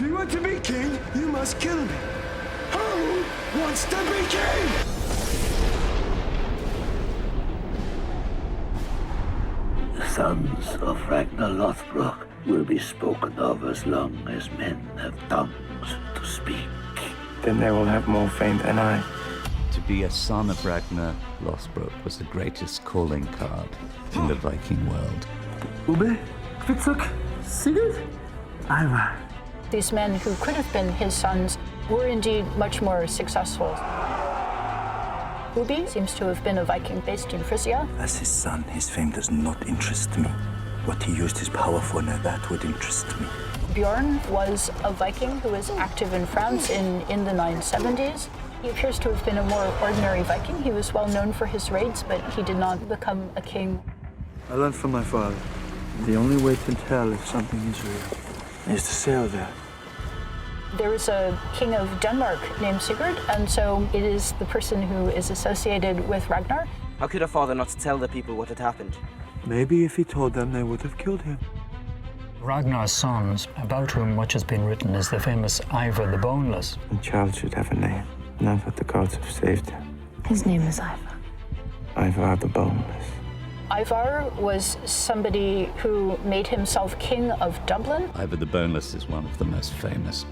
If you want to be king, you must kill me. Who wants to be king? The sons of Ragnar Lothbrok will be spoken of as long as men have tongues to speak. Then they will have more fame than I. To be a son of Ragnar Lothbrok was the greatest calling card in the Viking world. Ube, Kvitzuk, Sigurd, Ivar. These men who could have been his sons were indeed much more successful. Ubi seems to have been a Viking based in Frisia. As his son, his fame does not interest me. What he used his power for, now that would interest me. Bjorn was a Viking who was active in France in, in the 970s. He appears to have been a more ordinary Viking. He was well known for his raids, but he did not become a king. I learned from my father. The only way to tell if something is real is to sail there. There was a king of Denmark named Sigurd, and so it is the person who is associated with Ragnar. How could a father not tell the people what had happened? Maybe if he told them, they would have killed him. Ragnar's sons, about whom much has been written, is the famous Ivar the Boneless. A child should have a name, not what the gods have saved him. His name is Ivar. Ivar the Boneless. Ivar was somebody who made himself king of Dublin. Ivar the Boneless is one of the most famous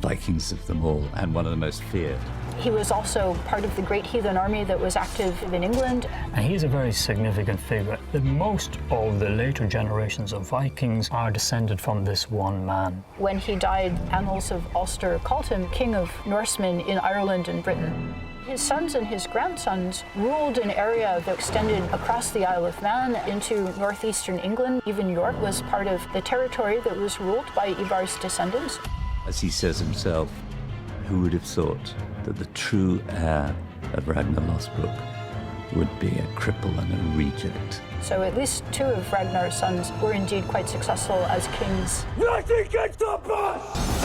Vikings of them all and one of the most feared. He was also part of the great heathen army that was active in England. And he's a very significant figure. The most of the later generations of Vikings are descended from this one man. When he died, Annals of Ulster called him king of Norsemen in Ireland and Britain. His sons and his grandsons ruled an area that extended across the Isle of Man into northeastern England. Even York was part of the territory that was ruled by Ivar's descendants. As he says himself, who would have thought that the true heir of Ragnar Lothbrok would be a cripple and a reject? So at least two of Ragnar's sons were indeed quite successful as kings. Nothing can stop us!